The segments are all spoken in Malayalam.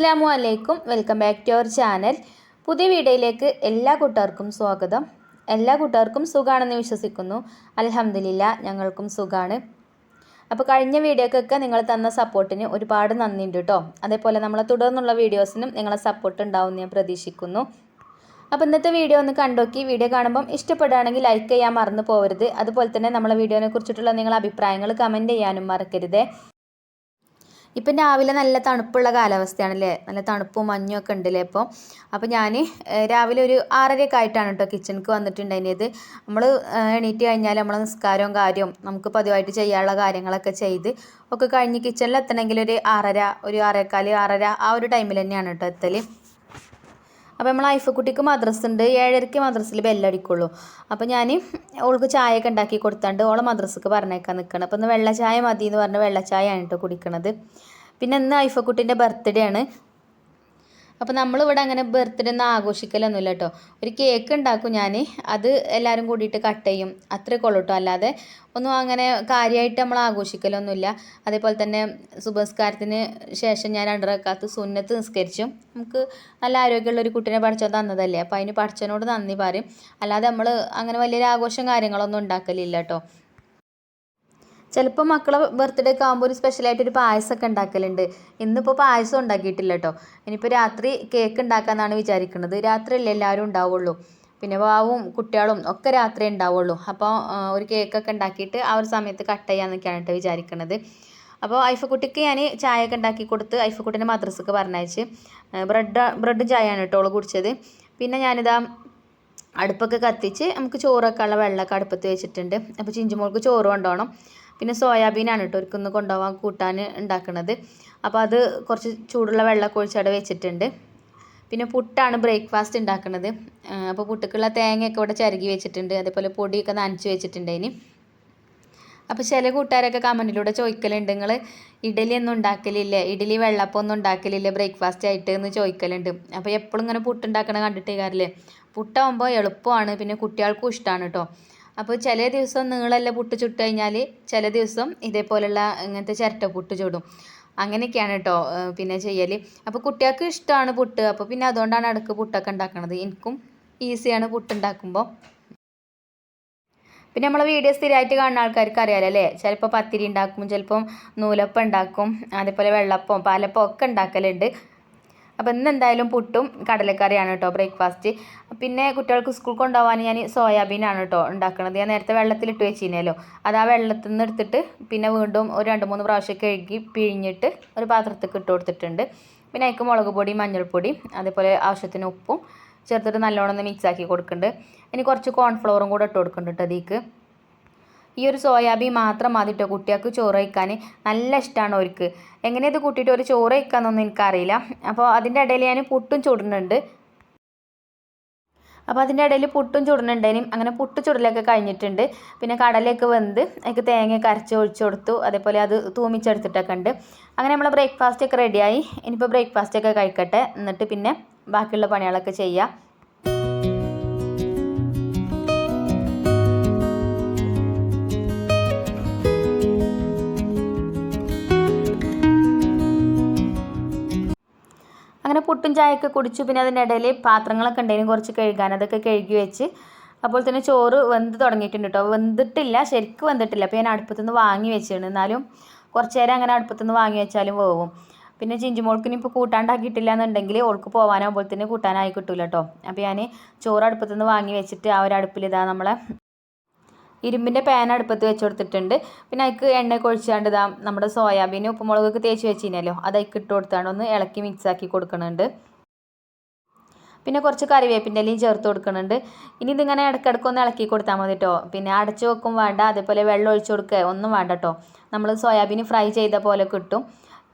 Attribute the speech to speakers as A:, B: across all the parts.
A: അസ്സലാമു അലൈക്കും. Welcome back to our channel. പുതിയ വീഡിയോയിലേക്ക് എല്ലാ കൂട്ടുകാർക്കും സ്വാഗതം. എല്ലാ കൂട്ടുകാർക്കും സുഖമാണെന്ന് വിശ്വസിക്കുന്നു. അലഹമില്ല ഞങ്ങൾക്കും സുഖമാണ് അപ്പോൾ കഴിഞ്ഞ വീഡിയോക്കൊക്കെ നിങ്ങൾ തന്ന സപ്പോർട്ടിന് ഒരുപാട് നന്ദിയുണ്ട് കേട്ടോ അതേപോലെ നമ്മളെ തുടർന്നുള്ള വീഡിയോസിനും നിങ്ങളെ സപ്പോർട്ട് ഉണ്ടാവും ഞാൻ പ്രതീക്ഷിക്കുന്നു. അപ്പോൾ ഇന്നത്തെ വീഡിയോ ഒന്ന് കണ്ടോക്കി വീഡിയോ കാണുമ്പം ഇഷ്ടപ്പെടുകയാണെങ്കിൽ ലൈക്ക് ചെയ്യാൻ മറന്നു പോകരുത് അതുപോലെ തന്നെ നമ്മളെ വീഡിയോനെ കുറിച്ചിട്ടുള്ള നിങ്ങളുടെ അഭിപ്രായങ്ങൾ കമന്റ് ചെയ്യാനും മറക്കരുത്. ഇപ്പം രാവിലെ നല്ല തണുപ്പുള്ള കാലാവസ്ഥയാണല്ലേ? നല്ല തണുപ്പും മഞ്ഞും ഒക്കെ ഉണ്ടല്ലേ ഇപ്പോൾ അപ്പോൾ ഞാൻ രാവിലെ ഒരു ആറരയൊക്കെ ആയിട്ടാണ് കേട്ടോ കിച്ചണിക്ക് വന്നിട്ടുണ്ടായിരുന്നത്. നമ്മൾ എണീറ്റ് കഴിഞ്ഞാൽ നമ്മൾ നിസ്കാരവും കാര്യവും നമുക്ക് പതിവായിട്ട് ചെയ്യാനുള്ള കാര്യങ്ങളൊക്കെ ചെയ്ത് ഒക്കെ കഴിഞ്ഞ് കിച്ചണിൽ എത്തണമെങ്കിൽ ഒരു ആറര ഒരു ആറേക്കാൽ ആറര ആ ഒരു ടൈമിൽ തന്നെയാണ് കേട്ടോ എത്തൽ അപ്പോൾ നമ്മൾ ഐഫക്കുട്ടിക്ക് മദ്രസ ഉണ്ട് ഏഴരയ്ക്ക് മദ്രസ്സിൽ ബെല്ലടിക്കുള്ളൂ. അപ്പോൾ ഞാൻ ഓൾക്ക് ചായയൊക്കെ ഉണ്ടാക്കി കൊടുത്താണ്ട് ഓളെ മദ്രസക്ക് പറഞ്ഞേക്കാൻ നിൽക്കണം അപ്പോൾ ഇന്ന് വെള്ള ചായ മതി എന്ന് പറഞ്ഞ് വെള്ള ആണ് കേട്ടോ കുടിക്കണത്. പിന്നെ ഇന്ന് ഐഫക്കുട്ടിന്റെ ബർത്ത്ഡേ ആണ്. അപ്പോൾ നമ്മളിവിടെ അങ്ങനെ ബർത്ത്ഡേ ഒന്നും ആഘോഷിക്കലൊന്നുമില്ല കേട്ടോ ഒരു കേക്ക് ഉണ്ടാക്കും ഞാൻ അത് എല്ലാവരും കൂടിയിട്ട് കട്ട് ചെയ്യും. അത്രയൊക്കെ ഉള്ളൂ കേട്ടോ അല്ലാതെ ഒന്നും അങ്ങനെ കാര്യമായിട്ട് നമ്മൾ ആഘോഷിക്കലൊന്നുമില്ല. അതേപോലെ തന്നെ സുബസ്കാരത്തിന് ശേഷം ഞാൻ രണ്ടരക്കാത്ത് സുന്നത്ത് നിസ്കരിച്ചു. നമുക്ക് നല്ല ആരോഗ്യമുള്ള ഒരു കുട്ടീനെ പഠിച്ചോ തന്നതല്ലേ. അപ്പോൾ അതിന് പഠിച്ചതിനോട് നന്ദി പറയും. അല്ലാതെ നമ്മൾ അങ്ങനെ വലിയൊരു ആഘോഷം കാര്യങ്ങളൊന്നും ഉണ്ടാക്കലില്ല കേട്ടോ ചിലപ്പോൾ മക്കളെ ബർത്ത്ഡേ ഒക്കെ ആകുമ്പോൾ ഒരു സ്പെഷ്യലായിട്ട് ഒരു പായസമൊക്കെ ഉണ്ടാക്കലുണ്ട്. ഇന്നിപ്പോൾ പായസം ഉണ്ടാക്കിയിട്ടില്ല കേട്ടോ ഇനിയിപ്പോൾ രാത്രി കേക്ക് ഉണ്ടാക്കാമെന്നാണ് വിചാരിക്കുന്നത് രാത്രിയല്ലേ എല്ലാവരും ഉണ്ടാവുള്ളൂ. പിന്നെ വാവും കുട്ടികളും ഒക്കെ രാത്രി ഉണ്ടാവുള്ളൂ. അപ്പോൾ ഒരു കേക്കൊക്കെ ഉണ്ടാക്കിയിട്ട് ആ ഒരു സമയത്ത് കട്ട് ചെയ്യാമെന്നൊക്കെയാണ് കേട്ടോ വിചാരിക്കുന്നത് അപ്പോൾ ഐഫക്കുട്ടിക്ക് ഞാൻ ചായയൊക്കെ ഉണ്ടാക്കി കൊടുത്ത് ഐഫക്കുട്ടിന്റെ മദ്രസക്ക് പറഞ്ഞയച്ച്. ബ്രെഡ് ബ്രെഡും ചായയാണ് കേട്ടോ ഓൾ കുടിച്ചത്. പിന്നെ ഞാനിതാ അടുപ്പൊക്കെ കത്തിച്ച് നമുക്ക് ചോറൊക്കെ ഉള്ള വെള്ളമൊക്കെ അടുപ്പത്ത് വെച്ചിട്ടുണ്ട്. അപ്പോൾ ചിഞ്ചുമോൾക്ക് ചോറ് കൊണ്ടുപോകണം. പിന്നെ സോയാബീനാണ് കേട്ടോ ഒരുക്കൊന്ന് കൊണ്ടുപോകാൻ കൂട്ടാൻ ഉണ്ടാക്കുന്നത് അപ്പോൾ അത് കുറച്ച് ചൂടുള്ള വെള്ളമൊക്കെ ഒഴിച്ചവിടെ വെച്ചിട്ടുണ്ട്. പിന്നെ പുട്ടാണ് ബ്രേക്ക്ഫാസ്റ്റ് ഉണ്ടാക്കുന്നത് അപ്പോൾ പുട്ടുക്കുള്ള തേങ്ങയൊക്കെ ഇവിടെ ചിരകി വെച്ചിട്ടുണ്ട്. അതേപോലെ പൊടിയൊക്കെ നനച്ച് വെച്ചിട്ടുണ്ട് ഇനി അപ്പോൾ ചില കൂട്ടുകാരൊക്കെ കമന്റിലൂടെ ചോദിക്കലുണ്ട് നിങ്ങൾ ഇഡലി ഒന്നും ഉണ്ടാക്കലില്ലേ ഇഡലി വെള്ളപ്പം ഒന്നും ഉണ്ടാക്കലില്ലേ ബ്രേക്ക്ഫാസ്റ്റ് ആയിട്ട് എന്ന് ചോദിക്കലുണ്ട്. അപ്പോൾ എപ്പോഴും ഇങ്ങനെ പുട്ടുണ്ടാക്കണ കണ്ടിട്ട് കാറില്ലേ പുട്ടാകുമ്പോൾ എളുപ്പമാണ് പിന്നെ കുട്ടികൾക്കും ഇഷ്ടമാണ് കേട്ടോ അപ്പോൾ ചില ദിവസം നീളല്ല പുട്ട് ചുട്ട് കഴിഞ്ഞാൽ ചില ദിവസം ഇതേപോലെയുള്ള ഇങ്ങനത്തെ ചിരട്ട പുട്ട് ചുടും. അങ്ങനെയൊക്കെയാണ് കേട്ടോ പിന്നെ ചെയ്യൽ അപ്പോൾ കുട്ടികൾക്ക് ഇഷ്ടമാണ് പുട്ട്. അപ്പോൾ പിന്നെ അതുകൊണ്ടാണ് ഇടയ്ക്ക് പുട്ടൊക്കെ ഉണ്ടാക്കുന്നത് എനിക്കും ഈസിയാണ് പുട്ടുണ്ടാക്കുമ്പോൾ പിന്നെ നമ്മളെ വീഡിയോ സ്ഥിരമായിട്ട് കാണുന്ന ആൾക്കാർക്ക് അറിയാലോ അല്ലേ? ചിലപ്പോൾ പത്തിരി ഉണ്ടാക്കും ചിലപ്പം നൂലപ്പം ഉണ്ടാക്കും അതേപോലെ വെള്ളപ്പം പാലപ്പം ഒക്കെ ഉണ്ടാക്കലുണ്ട്. അപ്പോൾ ഇന്ന് എന്തായാലും പുട്ടും കടലക്കറിയാണ് കേട്ടോ ബ്രേക്ക്ഫാസ്റ്റ്. പിന്നെ കുട്ടികൾക്ക് സ്കൂൾ കൊണ്ടുപോകാൻ ഞാൻ സോയാബീനാണ് കേട്ടോ ഉണ്ടാക്കുന്നത് ഞാൻ നേരത്തെ വെള്ളത്തിലിട്ട് വെച്ചിരുന്നല്ലോ അത് ആ വെള്ളത്തിൽ നിന്ന് എടുത്തിട്ട് പിന്നെ വീണ്ടും ഒരു രണ്ട് മൂന്ന് പ്രാവശ്യം കഴുകി പിഴിഞ്ഞിട്ട് ഒരു പാത്രത്തേക്ക് ഇട്ട് കൊടുത്തിട്ടുണ്ട്. പിന്നെ അതിക്ക് മുളക് പൊടി മഞ്ഞൾപ്പൊടി അതേപോലെ ആവശ്യത്തിന് ഉപ്പും ചേർത്തിട്ട് നല്ലോണം ഒന്ന് മിക്സ് ആക്കി കൊടുക്കുന്നുണ്ട് ഇനി കുറച്ച് കോൺഫ്ലവറും കൂടെ ഇട്ട് കൊടുക്കുന്നുണ്ട് അതിക്ക് ഈ ഒരു സോയാബീൻ മാത്രം മതി കേട്ടോ കുട്ടികൾക്ക് ചോറ് കഴിക്കാൻ. നല്ല ഇഷ്ടമാണ് അവർക്ക് എങ്ങനെയത് കൂട്ടിയിട്ട് ഒരു ചോറ് കഴിക്കാമെന്നൊന്നും എനിക്കറിയില്ല. അപ്പോൾ അതിന്റെ ഇടയിൽ ഞാൻ പുട്ടും ചുടുന്നുണ്ട്. അപ്പോൾ അതിന്റെ ഇടയിൽ പുട്ടും ചുടുന്നുണ്ടേനും അങ്ങനെ പുട്ട് ചുടലൊക്കെ കഴിഞ്ഞിട്ടുണ്ട്. പിന്നെ കടലയൊക്കെ വെന്ത് അതിലേക്ക് തേങ്ങയൊക്കെ അരച്ച് ഒഴിച്ചു കൊടുത്തു. അതേപോലെ അത് തൂമിച്ചെടുത്തിട്ടൊക്കെ ഉണ്ട്. അങ്ങനെ നമ്മൾ ബ്രേക്ക്ഫാസ്റ്റ് ഒക്കെ റെഡിയായി ഇനിയിപ്പോൾ ബ്രേക്ക്ഫാസ്റ്റ് ഒക്കെ കഴിക്കട്ടെ. എന്നിട്ട് പിന്നെ ബാക്കിയുള്ള പണികളൊക്കെ ചെയ്യാം. അങ്ങനെ പുട്ടും ചായയൊക്കെ കുടിച്ചു. പിന്നെ അതിന്റെ ഇടയിൽ പാത്രങ്ങളൊക്കെ ഉണ്ടായിരുന്നു കുറച്ച് കഴുകാൻ അതൊക്കെ കഴുകി വെച്ച്. അപ്പോൾ തന്നെ ചോറ് വെന്ത് തുടങ്ങിയിട്ടുണ്ട് കേട്ടോ. വെന്തിട്ടില്ല ശരിക്കും വെന്തിട്ടില്ല. അപ്പോൾ ഞാൻ അടുപ്പത്തുനിന്ന് വാങ്ങി വെച്ചിട്ടുണ്ട് എന്നാലും കുറച്ച് നേരം അങ്ങനെ അടുപ്പത്തുനിന്ന് വാങ്ങി വെച്ചാലും വേവും. പിന്നെ ചിഞ്ചുമോൾക്ക് ഇപ്പോൾ കൂട്ടാണ്ടാക്കിയിട്ടില്ല എന്നുണ്ടെങ്കിൽ ഓൾക്ക് പോകാനാകുമ്പോൾ തന്നെ കൂട്ടാനായി കിട്ടില്ല കേട്ടോ. അപ്പോൾ ഞാൻ ചോറ് അടുപ്പത്തുനിന്ന് വാങ്ങി വെച്ചിട്ട് ആ ഒരു അടുപ്പിൽ ഇതാ നമ്മളെ ഇരുമ്പിന്റെ പാൻ അടുപ്പത്ത് വെച്ച് കൊടുത്തിട്ടുണ്ട്. പിന്നെ അതിക്ക് എണ്ണ കൊഴിച്ചാണ്ട് ഇതാ നമ്മുടെ സോയാബീൻ ഉപ്പുമുളകൊക്കെ തേച്ച് വെച്ച് അത് അതിക്ക് ഇട്ട് കൊടുത്താണ്ട് ഒന്ന് ഇളക്കി മിക്സാക്കി കൊടുക്കുന്നുണ്ട് പിന്നെ കുറച്ച് കറിവേപ്പിന്റെ ഇലയും ചേർത്ത് കൊടുക്കുന്നുണ്ട് ഇനി ഇതിങ്ങനെ ഇടയ്ക്കിടയ്ക്ക് ഒന്ന് ഇളക്കി കൊടുത്താൽ മതി കേട്ടോ പിന്നെ അടച്ചു വെക്കും വേണ്ട അതേപോലെ വെള്ളം ഒഴിച്ചു കൊടുക്കുക ഒന്നും വേണ്ട കേട്ടോ നമ്മൾ സോയാബീൻ ഫ്രൈ ചെയ്ത പോലെ കിട്ടും.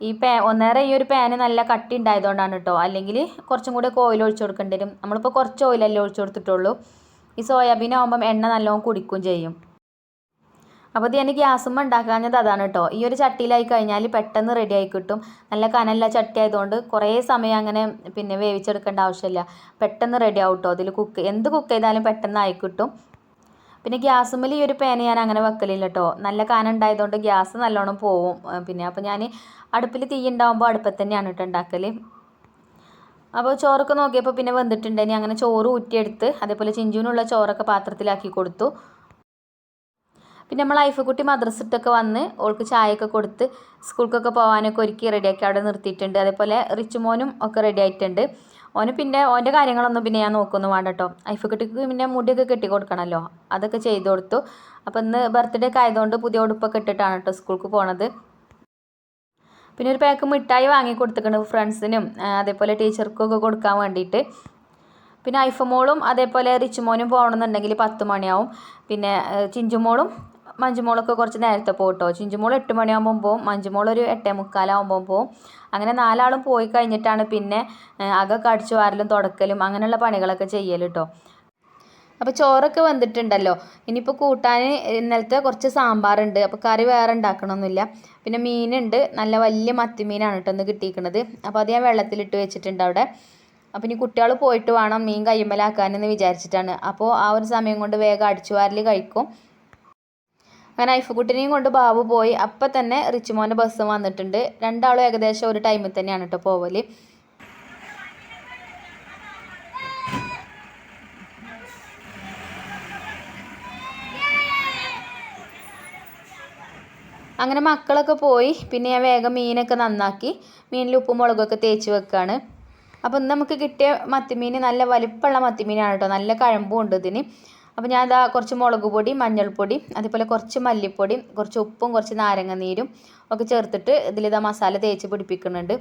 A: ഈ പാ ഒന്നേറെ ഈ ഒരു പാന് നല്ല കട്ടി ഉണ്ടായതുകൊണ്ടാണ് കേട്ടോ അല്ലെങ്കിൽ കുറച്ചും കൂടെ ഓയിൽ ഒഴിച്ചു കൊടുക്കേണ്ടി വരും. നമ്മളിപ്പോൾ കുറച്ച് ഓയിലല്ലേ ഒഴിച്ചു കൊടുത്തിട്ടുള്ളൂ. ഈ സോയാബീൻ ആകുമ്പം എണ്ണ നല്ലോണം കുടിക്കും ചെയ്യും. അപ്പോൾ ഇത് ഞാൻ ഗ്യാസും ഉണ്ടാക്കാഞ്ഞത് അതാണ് കേട്ടോ ഈ ഒരു ചട്ടിയിലായി കഴിഞ്ഞാൽ പെട്ടെന്ന് റെഡി ആയി കിട്ടും. നല്ല കനല്ല ചട്ടി ആയതുകൊണ്ട് കുറേ സമയം അങ്ങനെ പിന്നെ വേവിച്ചെടുക്കേണ്ട ആവശ്യമില്ല. പെട്ടെന്ന് റെഡി ആവും കേട്ടോ അതിൽ കുക്ക് എന്ത് കുക്ക് ചെയ്താലും പെട്ടെന്ന് ആയി കിട്ടും. പിന്നെ ഗ്യാസുമ്മൽ ഈ ഒരു പേന ഞാൻ അങ്ങനെ വെക്കലില്ല കേട്ടോ നല്ല കനം ഉണ്ടായതുകൊണ്ട് ഗ്യാസ് നല്ലോണം പോവും. പിന്നെ അപ്പോൾ ഞാൻ അടുപ്പിൽ തീ ഉണ്ടാകുമ്പോൾ അടുപ്പത്ത് തന്നെയാണ് കേട്ടോ ഉണ്ടാക്കൽ അപ്പോൾ ചോറൊക്കെ നോക്കിയപ്പോൾ പിന്നെ വെന്തിട്ടുണ്ടെനി അങ്ങനെ ചോറ് ഊറ്റിയെടുത്ത് അതേപോലെ ചിഞ്ചുവിനുള്ള ചോറൊക്കെ പാത്രത്തിലാക്കി കൊടുത്തു. പിന്നെ നമ്മൾ ഐഫക്കുട്ടി മദ്രസ വന്ന് ഓൾക്ക് ചായയൊക്കെ കൊടുത്ത് സ്കൂൾക്കൊക്കെ പോകാനൊക്കെ ഒരുക്കി റെഡിയാക്കി അവിടെ നിർത്തിയിട്ടുണ്ട്. അതേപോലെ റിച്ചുമോനും ഒക്കെ റെഡി ആയിട്ടുണ്ട്. ഓന് പിന്നെ ഓന്റെ കാര്യങ്ങളൊന്നും പിന്നെ ഞാൻ നോക്കൊന്നും വേണ്ട കേട്ടോ ഐഫക്കുട്ടിക്ക് പിന്നെ മുടിയൊക്കെ കെട്ടി കൊടുക്കണമല്ലോ അതൊക്കെ ചെയ്തു കൊടുത്തു. അപ്പോൾ ഇന്ന് ബർത്ത്ഡേ ഒക്കെ ആയതുകൊണ്ട് പുതിയ ഉടുപ്പൊക്കെ ഇട്ടിട്ടാണ് കേട്ടോ സ്കൂൾക്ക് പോണത്. പിന്നെ ഒരു പാക്ക് മിഠായി വാങ്ങി കൊടുത്തിട്ടുണ്ട് ഫ്രണ്ട്സിനും അതേപോലെ ടീച്ചർക്കൊക്കെ കൊടുക്കാൻ വേണ്ടിയിട്ട്. പിന്നെ ഐഫമോളും അതേപോലെ റിച്ച് മോനും പോകണമെന്നുണ്ടെങ്കിൽ പത്ത് മണിയാവും. പിന്നെ ചിഞ്ചുമോളും മഞ്ജുമോളൊക്കെ കുറച്ച് നേരത്തെ പോകും കേട്ടോ ചിഞ്ചുമോൾ എട്ട് മണിയാകുമ്പോൾ പോവും മഞ്ജുമോൾ ഒരു എട്ടേ മുക്കാലാകുമ്പോൾ പോകും അങ്ങനെ നാലാളും പോയി കഴിഞ്ഞിട്ടാണ് പിന്നെ അകമൊക്കെ അടിച്ചു വാരലും തുടക്കലും അങ്ങനെയുള്ള പണികളൊക്കെ ചെയ്യൽ കേട്ടോ അപ്പോൾ ചോറൊക്കെ വന്നിട്ടുണ്ടല്ലോ ഇനിയിപ്പോൾ കൂട്ടാൻ ഇന്നലത്തെ കുറച്ച് സാമ്പാറുണ്ട്. അപ്പോൾ കറി വേറെ ഉണ്ടാക്കണമൊന്നുമില്ല പിന്നെ മീനുണ്ട്. നല്ല വലിയ മത്തിമീനാണ് കേട്ടോ ഒന്ന് കിട്ടിയിരിക്കുന്നത്. അപ്പോൾ അത് ഞാൻ വെള്ളത്തിലിട്ട് വെച്ചിട്ടുണ്ട് അവിടെ. അപ്പോൾ ഇനി കുട്ടികൾ പോയിട്ട് വേണം മീൻ കയ്യുമ്മലാക്കാനെന്ന് വിചാരിച്ചിട്ടാണ്. അപ്പോൾ ആ ഒരു സമയം കൊണ്ട് വേഗം അടിച്ചു കഴിക്കും. അങ്ങനെ ഐഫുക്കുട്ടിനെയും കൊണ്ട് ബാബു പോയി. അപ്പം തന്നെ റിച്ചുമോന്റെ ബസ് വന്നിട്ടുണ്ട്. രണ്ടാളും ഏകദേശം ഒരു ടൈമിൽ തന്നെയാണ് കേട്ടോ പോവൽ അങ്ങനെ മക്കളൊക്കെ പോയി. പിന്നെ ഞാൻ വേഗം മീനൊക്കെ നന്നാക്കി. മീനിൽ ഉപ്പും മുളകൊക്കെ തേച്ച് വെക്കുകയാണ് അപ്പോൾ ഇന്ന് നമുക്ക് കിട്ടിയ മത്തിമീൻ നല്ല വലിപ്പമുള്ള മത്തിമീനാണ് കേട്ടോ. നല്ല കഴമ്പും ഉണ്ട് ഇതിന്. അപ്പോൾ ഞാൻ ഇതാ കുറച്ച് മുളക് പൊടി മഞ്ഞൾപ്പൊടി അതേപോലെ കുറച്ച് മല്ലിപ്പൊടി കുറച്ച് ഉപ്പും കുറച്ച് നാരങ്ങ നീരും ഒക്കെ ചേർത്തിട്ട് ഇതിലിതാ മസാല തേച്ച് പിടിപ്പിക്കുന്നുണ്ട്.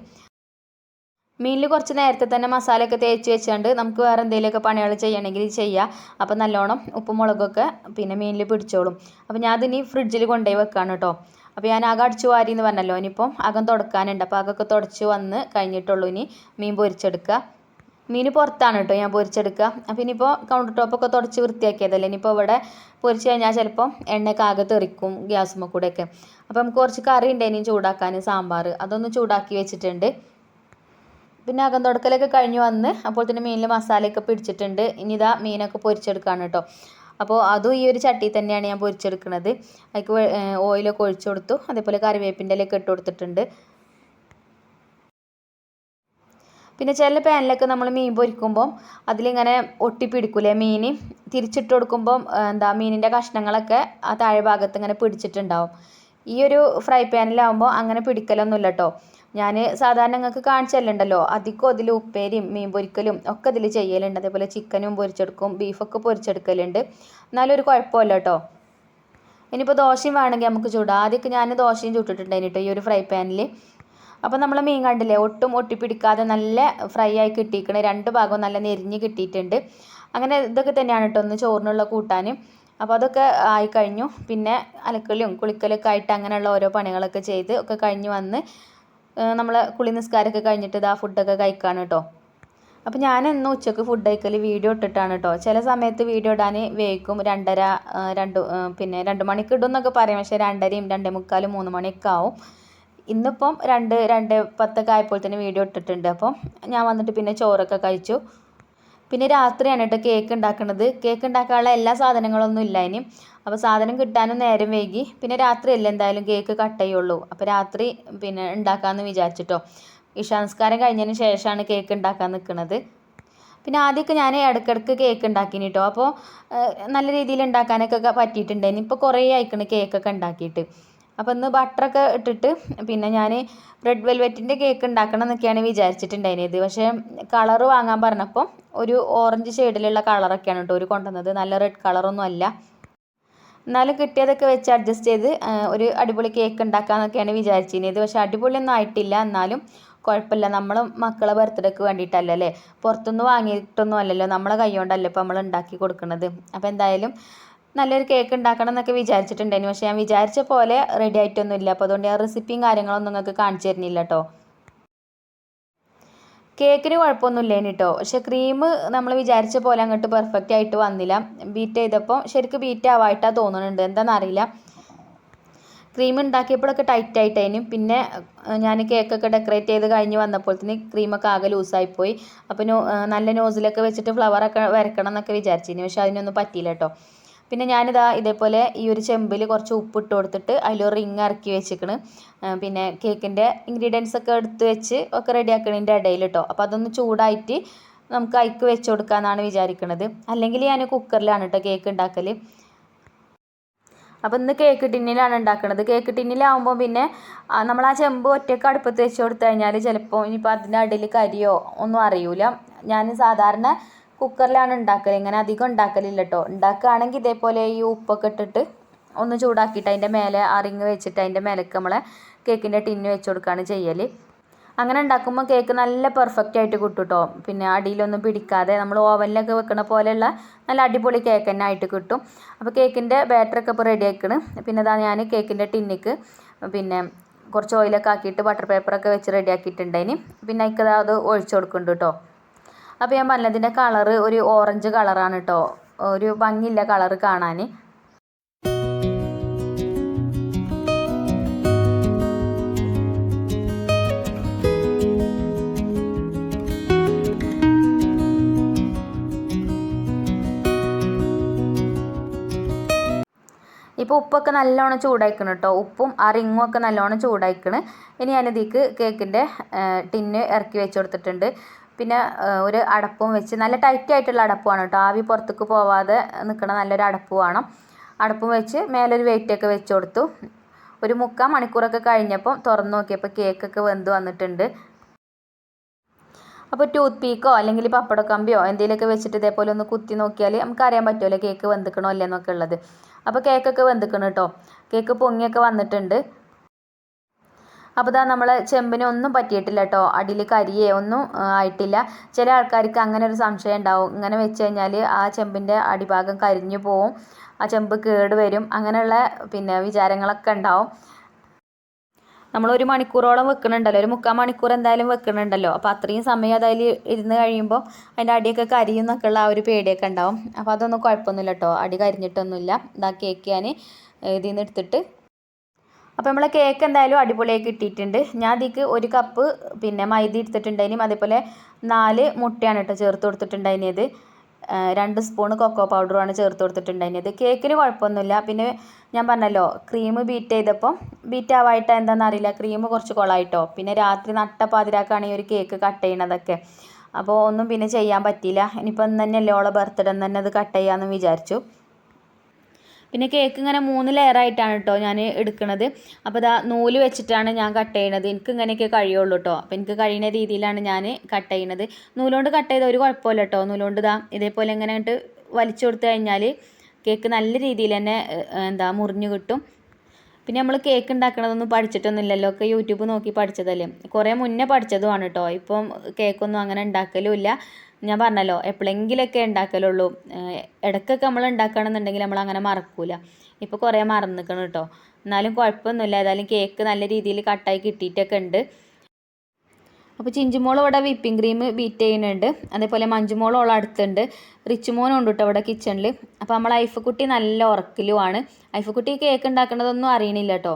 A: മീനിൽ കുറച്ച് നേരത്തെ തന്നെ മസാലയൊക്കെ തേച്ച് വെച്ചുകൊണ്ട് നമുക്ക് വേറെ എന്തെങ്കിലുമൊക്കെ പണികൾ ചെയ്യണമെങ്കിൽ ചെയ്യാം. അപ്പോൾ നല്ലോണം ഉപ്പും മുളകൊക്കെ പിന്നെ മീനിൽ പിടിച്ചോളും. അപ്പോൾ ഞാൻ അതിനി ഫ്രിഡ്ജിൽ കൊണ്ടുപോയി വെക്കാണ് കേട്ടോ. അപ്പോൾ ഞാൻ അകം അടിച്ചു വാരി എന്ന് പറഞ്ഞല്ലോ. ഇനിയിപ്പം അകം തുടക്കാനുണ്ട്. അപ്പോൾ അകമൊക്കെ തുടച്ച് വന്ന് കഴിഞ്ഞിട്ടുള്ളൂ. ഇനി മീൻ പൊരിച്ചെടുക്കുക. മീൻ പുറത്താണ് കേട്ടോ ഞാൻ പൊരിച്ചെടുക്കുക. അപ്പോൾ ഇനിയിപ്പോൾ കൗണ്ടർ ടോപ്പൊക്കെ തുടച്ച് വൃത്തിയാക്കിയതല്ലേ? ഇനിയിപ്പോൾ ഇവിടെ പൊരിച്ച് കഴിഞ്ഞാൽ ചിലപ്പോൾ എണ്ണയൊക്കെ ആകെ തെറിക്കും ഗ്യാസുമ്മ കൂടെയൊക്കെ അപ്പോൾ നമുക്ക് കുറച്ച് കറി ഉണ്ട് ഇനിയും ചൂടാക്കാൻ സാമ്പാർ അതൊന്ന് ചൂടാക്കി വെച്ചിട്ടുണ്ട്. പിന്നെ അകം തുടക്കലൊക്കെ കഴിഞ്ഞ് വന്ന് അപ്പോൾ തന്നെ മീനിൽ മസാലയൊക്കെ പിടിച്ചിട്ടുണ്ട്. ഇനി ഇതാ മീനൊക്കെ പൊരിച്ചെടുക്കുകയാണ് കേട്ടോ. അപ്പോൾ അതും ഈ ഒരു ചട്ടി തന്നെയാണ് ഞാൻ പൊരിച്ചെടുക്കുന്നത്. അതിക്ക് ഓയിലൊക്കെ ഒഴിച്ചു കൊടുത്തു. അതേപോലെ കറിവേപ്പിന്റെ ഇലയൊക്കെ ഇട്ട് കൊടുത്തിട്ടുണ്ട്. പിന്നെ ചില പാനിലൊക്കെ നമ്മൾ മീൻ പൊരിക്കുമ്പം അതിലിങ്ങനെ ഒട്ടിപ്പിടിക്കൂലേ മീൻ? തിരിച്ചിട്ട് കൊടുക്കുമ്പം എന്താ മീനിന്റെ കഷ്ണങ്ങളൊക്കെ ആ താഴെ ഭാഗത്ത് ഇങ്ങനെ പിടിച്ചിട്ടുണ്ടാവും. ഈ ഒരു ഫ്രൈ പാനിലാവുമ്പോൾ അങ്ങനെ പിടിക്കലൊന്നുമില്ല കേട്ടോ. ഞാൻ സാധാരണ നിങ്ങൾക്ക് കാണിച്ചല്ലുണ്ടല്ലോ. അധികം അതിൽ ഉപ്പേരിയും മീൻ പൊരിക്കലും ഒക്കെ ഇതിൽ ചെയ്യലുണ്ട്. അതേപോലെ ചിക്കനും പൊരിച്ചെടുക്കും ബീഫൊക്കെ പൊരിച്ചെടുക്കലുണ്ട്. എന്നാലും ഒരു കുഴപ്പമില്ല കേട്ടോ ഇനിയിപ്പോൾ ദോശയും വേണമെങ്കിൽ നമുക്ക് ചൂടാം. ആദ്യമൊക്കെ ഞാൻ ദോശയും ചുട്ടിട്ടുണ്ടായിരുന്നു കേട്ടോ ഈ ഒരു ഫ്രൈ പാനിൽ അപ്പോൾ നമ്മൾ മീൻ കണ്ടില്ലേ ഒട്ടും ഒട്ടിപ്പിടിക്കാതെ നല്ല ഫ്രൈ ആയി കിട്ടിയിരിക്കണേ രണ്ട് ഭാഗവും നല്ല നെരിഞ്ഞ് കിട്ടിയിട്ടുണ്ട്. അങ്ങനെ ഇതൊക്കെ തന്നെയാണ് കേട്ടോ ഒന്ന് ചോറിനുള്ള കൂട്ടാൻ അപ്പോൾ അതൊക്കെ ആയിക്കഴിഞ്ഞു പിന്നെ അലക്കലും കുളിക്കലൊക്കെ ആയിട്ട് അങ്ങനെയുള്ള ഓരോ പണികളൊക്കെ ചെയ്ത് ഒക്കെ കഴിഞ്ഞ് വന്ന് നമ്മൾ കുളി നിസ്കാരമൊക്കെ കഴിഞ്ഞിട്ട് ഇതാ ഫുഡൊക്കെ കഴിക്കാണ് കേട്ടോ അപ്പോൾ ഞാൻ എന്നും ഉച്ചയ്ക്ക് ഫുഡ് കഴിക്കൽ വീഡിയോ ഇട്ടിട്ടാണ് കേട്ടോ ചില സമയത്ത് വീഡിയോ ഇടാൻ വേവിക്കും രണ്ടര രണ്ട് പിന്നെ രണ്ട് മണിക്ക് ഇടും എന്നൊക്കെ പറയും. പക്ഷേ രണ്ടരയും രണ്ടേ മുക്കാലും മൂന്ന് മണിയൊക്കെ ആവും. ഇന്നിപ്പം രണ്ട് രണ്ട് പത്തൊക്കെ ആയപ്പോൾ തന്നെ വീഡിയോ ഇട്ടിട്ടുണ്ട്. അപ്പം ഞാൻ വന്നിട്ട് പിന്നെ ചോറൊക്കെ കഴിച്ചു. പിന്നെ രാത്രിയാണ് കേട്ടോ കേക്ക് ഉണ്ടാക്കുന്നത് കേക്ക് ഉണ്ടാക്കാനുള്ള എല്ലാ സാധനങ്ങളൊന്നും ഇല്ല ഇനി. അപ്പോൾ സാധനം കിട്ടാനും നേരം വൈകി. പിന്നെ രാത്രിയല്ലേ എന്തായാലും കേക്ക് കട്ട് ചെയ്യുള്ളൂ. അപ്പോൾ രാത്രി പിന്നെ ഉണ്ടാക്കാമെന്ന് വിചാരിച്ചിട്ടോ. ഇഷാനസ്കാരം കഴിഞ്ഞതിന് ശേഷമാണ് കേക്ക് ഉണ്ടാക്കാൻ നിൽക്കുന്നത് പിന്നെ ആദ്യമൊക്കെ ഞാൻ ഇടയ്ക്കിടയ്ക്ക് കേക്ക് ഉണ്ടാക്കിന് കേട്ടോ അപ്പോൾ നല്ല രീതിയിൽ ഉണ്ടാക്കാനൊക്കെ പറ്റിയിട്ടുണ്ടായിരുന്നു ഇപ്പോൾ കുറേ ആയിക്കണ് കേക്കൊക്കെ ഉണ്ടാക്കിയിട്ട് അപ്പോൾ ഇന്ന് ബട്ടറൊക്കെ ഇട്ടിട്ട് പിന്നെ ഞാൻ റെഡ് വെൽവെറ്റിന്റെ കേക്ക് ഉണ്ടാക്കണം എന്നൊക്കെയാണ് വിചാരിച്ചിട്ടുണ്ടായിരുന്നത് പക്ഷേ കളർ വാങ്ങാൻ പറഞ്ഞപ്പോൾ ഒരു ഓറഞ്ച് ഷെയ്ഡിലുള്ള കളറൊക്കെയാണ് കേട്ടോ ഒരു കൊണ്ടുവന്നത്. നല്ല റെഡ് കളറൊന്നും അല്ല. എന്നാലും കിട്ടിയതൊക്കെ വെച്ച് അഡ്ജസ്റ്റ് ചെയ്ത് ഒരു അടിപൊളി കേക്ക് ഉണ്ടാക്കാമെന്നൊക്കെയാണ് വിചാരിച്ചിരുന്നത് പക്ഷേ അടിപൊളിയൊന്നും ആയിട്ടില്ല. എന്നാലും കുഴപ്പമില്ല. നമ്മൾ മക്കളെ ബർത്ത്ഡേക്ക് വേണ്ടിയിട്ടല്ല അല്ലേ? പുറത്തുനിന്ന് വാങ്ങിയിട്ടൊന്നും അല്ലല്ലോ. നമ്മളെ കൈ കൊണ്ടല്ലേ ഇപ്പോൾ നമ്മൾ ഉണ്ടാക്കി കൊടുക്കുന്നത് അപ്പോൾ എന്തായാലും നല്ലൊരു കേക്ക് ഉണ്ടാക്കണം എന്നൊക്കെ വിചാരിച്ചിട്ടുണ്ടായിരുന്നു. പക്ഷെ ഞാൻ വിചാരിച്ച പോലെ റെഡി ആയിട്ടൊന്നും ഇല്ല അപ്പോൾ അതുകൊണ്ട് ഞാൻ റെസിപ്പിയും കാര്യങ്ങളൊന്നും നിങ്ങൾക്ക് കാണിച്ചു തരുന്നില്ല കേട്ടോ കേക്കിന് കുഴപ്പമൊന്നുമില്ലേനി കേട്ടോ പക്ഷെ ക്രീം നമ്മൾ വിചാരിച്ച പോലെ അങ്ങോട്ട് പെർഫെക്റ്റ് ആയിട്ട് വന്നില്ല. ബീറ്റ് ചെയ്തപ്പോൾ ശരിക്കും ബീറ്റ് ആവായിട്ടാണ് തോന്നുന്നുണ്ട്. എന്താണെന്നറിയില്ല ക്രീം ഉണ്ടാക്കിയപ്പോഴൊക്കെ ടൈറ്റ് ആയിട്ടതിനും പിന്നെ ഞാൻ കേക്കൊക്കെ ഡെക്കറേറ്റ് ചെയ്ത് കഴിഞ്ഞ് വന്നപ്പോൾ തന്നെ ക്രീമൊക്കെ ആകെ ലൂസായിപ്പോയി അപ്പോൾ നല്ല നോസിലൊക്കെ വെച്ചിട്ട് ഫ്ലവറൊക്കെ വരക്കണം എന്നൊക്കെ വിചാരിച്ചിരുന്നു. പക്ഷെ അതിനൊന്നും പറ്റിയില്ല കേട്ടോ പിന്നെ ഞാനിതാ ഇതേപോലെ ഈ ഒരു ചെമ്പിൽ കുറച്ച് ഉപ്പിട്ട് കൊടുത്തിട്ട് അതിലൊരു റിങ് ഇറക്കി വെച്ചിക്കണ് പിന്നെ കേക്കിന്റെ ഇൻഗ്രീഡിയൻസ് ഒക്കെ എടുത്ത് വെച്ച് ഒക്കെ റെഡിയാക്കണതിന്റെ ഇടയിൽ കേട്ടോ അപ്പോൾ അതൊന്ന് ചൂടായിട്ട് നമുക്ക് അയക്ക് വെച്ച് കൊടുക്കാമെന്നാണ് വിചാരിക്കുന്നത് അല്ലെങ്കിൽ ഞാൻ കുക്കറിലാണ് കേട്ടോ കേക്ക് ഉണ്ടാക്കൽ അപ്പോൾ ഇന്ന് കേക്ക് ടിന്നിലാണ് ഉണ്ടാക്കുന്നത് കേക്ക് ടിന്നിലാവുമ്പോൾ പിന്നെ നമ്മൾ ആ ചെമ്പ് ഒറ്റയ്ക്ക് അടുപ്പത്ത് വെച്ച് കൊടുത്തു കഴിഞ്ഞാൽ ചിലപ്പോൾ ഇനിയിപ്പോൾ അതിന്റെ അടിയിൽ കരിയോ ഒന്നും അറിയൂല. ഞാൻ സാധാരണ കുക്കറിലാണ് ഉണ്ടാക്കൽ ഇങ്ങനെ അധികം ഉണ്ടാക്കലില്ല കേട്ടോ ഉണ്ടാക്കുകയാണെങ്കിൽ ഇതേപോലെ ഈ ഉപ്പൊക്കെ ഇട്ടിട്ട് ഒന്ന് ചൂടാക്കിയിട്ട് അതിന്റെ മേലെ ആ വെച്ചിട്ട് അതിന്റെ മേലേക്ക് നമ്മളെ കേക്കിന്റെ ടിന്ന് വെച്ച് കൊടുക്കുകയാണ് ചെയ്യൽ അങ്ങനെ ഉണ്ടാക്കുമ്പോൾ കേക്ക് നല്ല പെർഫെക്റ്റ് ആയിട്ട് കിട്ടും കേട്ടോ പിന്നെ അടിയിലൊന്നും പിടിക്കാതെ നമ്മൾ ഓവനിലൊക്കെ വെക്കണ പോലെയുള്ള നല്ല അടിപൊളി കേക്ക് തന്നെ ആയിട്ട് കിട്ടും. അപ്പോൾ കേക്കിന്റെ ബാറ്ററൊക്കെ ഇപ്പോൾ റെഡി ആക്കണ് പിന്നെ അതാ ഞാൻ കേക്കിന്റെ ടിന്നിക്ക് പിന്നെ കുറച്ച് ഓയിലൊക്കെ ആക്കിയിട്ട് ബട്ടർ പേപ്പറൊക്കെ വെച്ച് റെഡി ആക്കിയിട്ടുണ്ടായിന് പിന്നെ അതിക്കതാ അത് ഒഴിച്ചു കൊടുക്കുന്നുണ്ട് കേട്ടോ അപ്പോൾ ഞാൻ പറഞ്ഞതിന്റെ കളറ് ഒരു ഓറഞ്ച് കളറാണ് കേട്ടോ ഒരു ഭംഗിയില്ല കളറ് കാണാൻ ഇപ്പോൾ ഉപ്പൊക്കെ നല്ലോണം ചൂടായിക്കണം കേട്ടോ ഉപ്പും ആ റിങ്ങും ഒക്കെ നല്ലോണം ചൂടായിക്കണ്. ഇനി ഞാനിതിക്ക് കേക്കിന്റെ ടിന്ന് ഇറക്കി വെച്ച് കൊടുത്തിട്ടുണ്ട്. പിന്നെ ഒരു അടപ്പും വെച്ച് നല്ല ടൈറ്റ് ആയിട്ടുള്ള അടപ്പാണ് കേട്ടോ. ആവി പുറത്തേക്ക് പോവാതെ നിൽക്കണ നല്ലൊരു അടപ്പ് വേണം. അടപ്പും വെച്ച് മേലൊരു വെയിറ്റൊക്കെ വെച്ച് കൊടുത്തു. ഒരു മുക്കാൽ മണിക്കൂറൊക്കെ കഴിഞ്ഞപ്പോൾ തുറന്നു നോക്കിയപ്പോൾ കേക്കൊക്കെ വെന്ത് വന്നിട്ടുണ്ട്. അപ്പോൾ ടൂത്ത് പീക്കോ അല്ലെങ്കിൽ പപ്പടക്കമ്പിയോ എന്തെങ്കിലുമൊക്കെ വെച്ചിട്ട് ഇതേപോലെ ഒന്ന് കുത്തി നോക്കിയാൽ നമുക്ക് അറിയാൻ പറ്റുമല്ലോ കേക്ക് വെന്തിക്കണോ അല്ലേന്നൊക്കെ ഉള്ളത്. അപ്പോൾ കേക്കൊക്കെ വെന്തിക്കണം കേട്ടോ. കേക്ക് പൊങ്ങിയൊക്കെ വന്നിട്ടുണ്ട്. അപ്പോൾ ഇതാ നമ്മൾ ചെമ്പിന് ഒന്നും പറ്റിയിട്ടില്ല കേട്ടോ അടിയിൽ കരിയേ ഒന്നും ആയിട്ടില്ല. ചില ആൾക്കാർക്ക് അങ്ങനെ ഒരു സംശയം ഉണ്ടാവും. ഇങ്ങനെ വെച്ച് കഴിഞ്ഞാൽ ആ ചെമ്പിന്റെ അടിഭാഗം കരിഞ്ഞു പോവും. ആ ചെമ്പ് കേട് വരും. അങ്ങനെയുള്ള പിന്നെ വിചാരങ്ങളൊക്കെ ഉണ്ടാവും. നമ്മൾ ഒരു മണിക്കൂറോളം വെക്കുന്നുണ്ടല്ലോ ഒരു മുക്കാൽ മണിക്കൂർ എന്തായാലും വെക്കുന്നുണ്ടല്ലോ അപ്പോൾ അത്രയും സമയം അതിൽ ഇരുന്ന് കഴിയുമ്പോൾ അതിന്റെ അടിയൊക്കെ കരിയും എന്നൊക്കെയുള്ള ആ ഒരു പേടിയൊക്കെ ഉണ്ടാവും. അപ്പോൾ അതൊന്നും കുഴപ്പമൊന്നുമില്ല കേട്ടോ അടി കരിഞ്ഞിട്ടൊന്നുമില്ല. ഇതാ കേക്ക് ഞാൻ ഇതിൽ നിന്ന് എടുത്തിട്ട് അപ്പോൾ നമ്മളെ കേക്ക് എന്തായാലും അടിപൊളിയായി കിട്ടിയിട്ടുണ്ട്. ഞാൻ അതിക്ക് ഒരു കപ്പ് പിന്നെ മൈദ എടുത്തിട്ടുണ്ടായിനും അതേപോലെ നാല് മുട്ടയാണ് കേട്ടോ ചേർത്ത് കൊടുത്തിട്ടുണ്ടായിരുന്നത്. രണ്ട് സ്പൂൺ കൊക്കോ പൗഡറുമാണ് ചേർത്ത് കൊടുത്തിട്ടുണ്ടായിരുന്നത്. കേക്കിന് കുഴപ്പമൊന്നുമില്ല. പിന്നെ ഞാൻ പറഞ്ഞല്ലോ ക്രീം ബീറ്റ് ചെയ്തപ്പോൾ ബീറ്റ് ആവായിട്ട് എന്താണെന്ന് അറിയില്ല. ക്രീം കുറച്ച് കൊളായിട്ടോ. പിന്നെ രാത്രി നട്ടപ്പാതിരാക്കാണ് ഈ ഒരു കേക്ക് കട്ട് ചെയ്യണതൊക്കെ. അപ്പോൾ ഒന്നും പിന്നെ ചെയ്യാൻ പറ്റിയില്ല. ഇനിയിപ്പോൾ ഇന്ന് തന്നെയല്ലേ ഓളെ ബർത്ത്ഡേ തന്നെ അത് കട്ട് ചെയ്യാമെന്ന് വിചാരിച്ചു. പിന്നെ കേക്ക് ഇങ്ങനെ മൂന്ന് ലെയറായിട്ടാണ് കേട്ടോ ഞാൻ എടുക്കുന്നത് അപ്പോൾ ഇതാ നൂൽ വെച്ചിട്ടാണ് ഞാൻ കട്ട് ചെയ്യണത്. എനിക്ക് ഇങ്ങനെയൊക്കെ കഴിയുള്ളൂ കേട്ടോ അപ്പോൾ എനിക്ക് കഴിയുന്ന രീതിയിലാണ് ഞാൻ കട്ട് ചെയ്യണത്. നൂലുകൊണ്ട് കട്ട് ചെയ്ത ഒരു കുഴപ്പമില്ല കേട്ടോ നൂലുകൊണ്ട് ഇതാ ഇതേപോലെ ഇങ്ങനെ ഇട്ട് വലിച്ചു കൊടുത്തു കഴിഞ്ഞാൽ കേക്ക് നല്ല രീതിയിൽ തന്നെ എന്താ മുറിഞ്ഞു കിട്ടും. പിന്നെ നമ്മൾ കേക്ക് ഉണ്ടാക്കണതൊന്നും പഠിച്ചിട്ടൊന്നുമില്ലല്ലോ. ഒക്കെ യൂട്യൂബ് നോക്കി പഠിച്ചതല്ലേ. കുറേ മുന്നേ പഠിച്ചതുമാണ് കേട്ടോ ഇപ്പം കേക്കൊന്നും അങ്ങനെ ഉണ്ടാക്കലും ഞാൻ പറഞ്ഞല്ലോ എപ്പോഴെങ്കിലൊക്കെ ഉണ്ടാക്കലുള്ളൂ ഇടയ്ക്കൊക്കെ നമ്മൾ ഉണ്ടാക്കുകയാണെന്നുണ്ടെങ്കിൽ നമ്മൾ അങ്ങനെ മറക്കൂല. ഇപ്പോൾ കുറേ മറന്നിക്കണം കേട്ടോ എന്നാലും കുഴപ്പമൊന്നുമില്ല ഏതായാലും കേക്ക് നല്ല രീതിയിൽ കട്ടായി കിട്ടിയിട്ടൊക്കെ ഉണ്ട് അപ്പോൾ ചിഞ്ചുമോൾ ഇവിടെ വിപ്പിംഗ് ക്രീം ബീറ്റ് ചെയ്യുന്നുണ്ട്. അതേപോലെ മഞ്ജുമോൾ ഓൾ അടുത്തുണ്ട്. റിച്ചുമോനും ഉണ്ട് കേട്ടോ അവിടെ കിച്ചണിൽ അപ്പോൾ നമ്മൾ ഐഫക്കുട്ടി നല്ല ഉറക്കിലുമാണ് ഐഫക്കുട്ടി കേക്ക് ഉണ്ടാക്കുന്നതൊന്നും അറിയണില്ല കേട്ടോ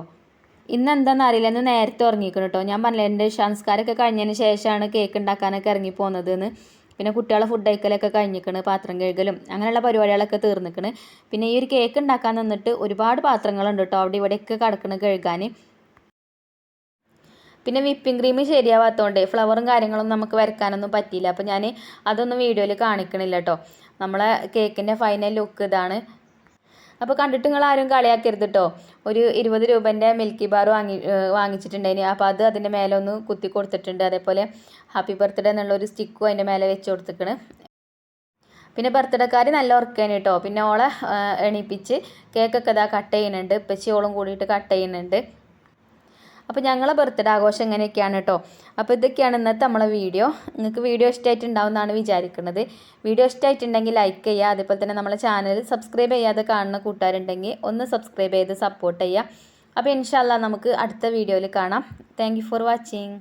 A: ഇന്ന് എന്താണെന്ന് അറിയില്ല. ഇന്ന് നേരത്തെ ഉറങ്ങിക്കണം കേട്ടോ ഞാൻ പറഞ്ഞില്ല എന്റെ സംസ്കാരമൊക്കെ കഴിഞ്ഞതിന് ശേഷമാണ് കേക്ക് ഉണ്ടാക്കാനൊക്കെ ഇറങ്ങി പോകുന്നതെന്ന് പിന്നെ കുട്ടികളെ ഫുഡ് കഴിക്കലൊക്കെ കഴിഞ്ഞിക്കണ് പാത്രം കഴുകലും അങ്ങനെയുള്ള പരിപാടികളൊക്കെ തീർന്നിക്കണ്. പിന്നെ ഈ ഒരു കേക്ക് ഉണ്ടാക്കാൻ നിന്നിട്ട് ഒരുപാട് പാത്രങ്ങളുണ്ട് കേട്ടോ അവിടെ ഇവിടെയൊക്കെ കിടക്കണ് കഴുകാൻ പിന്നെ വിപ്പിംഗ് ക്രീം ശരിയാവാത്തതുകൊണ്ട് ഫ്ലവറും കാര്യങ്ങളൊന്നും നമുക്ക് വരക്കാനൊന്നും പറ്റിയില്ല. അപ്പോൾ ഞാൻ അതൊന്നും വീഡിയോയിൽ കാണിക്കണില്ല കേട്ടോ നമ്മളെ കേക്കിന്റെ ഫൈനൽ ലുക്ക് ഇതാണ്. അപ്പോൾ കണ്ടിട്ട് നിങ്ങൾ ആരും കളിയാക്കരുത് കേട്ടോ ഒരു ഇരുപത് രൂപേന്റെ മിൽക്കി ബാർ വാങ്ങി വാങ്ങിച്ചിട്ടുണ്ടായിന്. അപ്പോൾ അത് അതിന്റെ മേലെ ഒന്ന് കുത്തി കൊടുത്തിട്ടുണ്ട്. അതേപോലെ ഹാപ്പി ബർത്ത്ഡേ എന്നുള്ള ഒരു സ്റ്റിക്കും അതിന്റെ മേലെ വെച്ച് കൊടുത്തിക്കണ്. പിന്നെ ബർത്ത്ഡേക്കാർ നല്ല ഉറക്കേന് കേട്ടോ പിന്നെ ഓളെ എണീപ്പിച്ച് കേക്കൊക്കെ ഇതാ കട്ട് ചെയ്യുന്നുണ്ട്. ഇപ്പച്ചി ഓളും കൂടിയിട്ട് കട്ട് ചെയ്യുന്നുണ്ട്. അപ്പോൾ ഞങ്ങളെ ബർത്ത്ഡേ ആഘോഷം എങ്ങനെയൊക്കെയാണ് കേട്ടോ അപ്പോൾ ഇതൊക്കെയാണ് ഇന്നത്തെ നമ്മളെ വീഡിയോ നിങ്ങൾക്ക് വീഡിയോ ഇഷ്ടമായിട്ടുണ്ടാവുമെന്നാണ് വിചാരിക്കുന്നത് വീഡിയോ ഇഷ്ടമായിട്ടുണ്ടെങ്കിൽ ലൈക്ക് ചെയ്യുക. അതേപോലെ തന്നെ നമ്മളെ ചാനൽ സബ്സ്ക്രൈബ് ചെയ്യാതെ കാണുന്ന കൂട്ടുകാരുണ്ടെങ്കിൽ ഒന്ന് സബ്സ്ക്രൈബ് ചെയ്ത് സപ്പോർട്ട് ചെയ്യുക. അപ്പോൾ ഇൻഷാല്ല നമുക്ക് അടുത്ത വീഡിയോയിൽ കാണാം. Thank for watching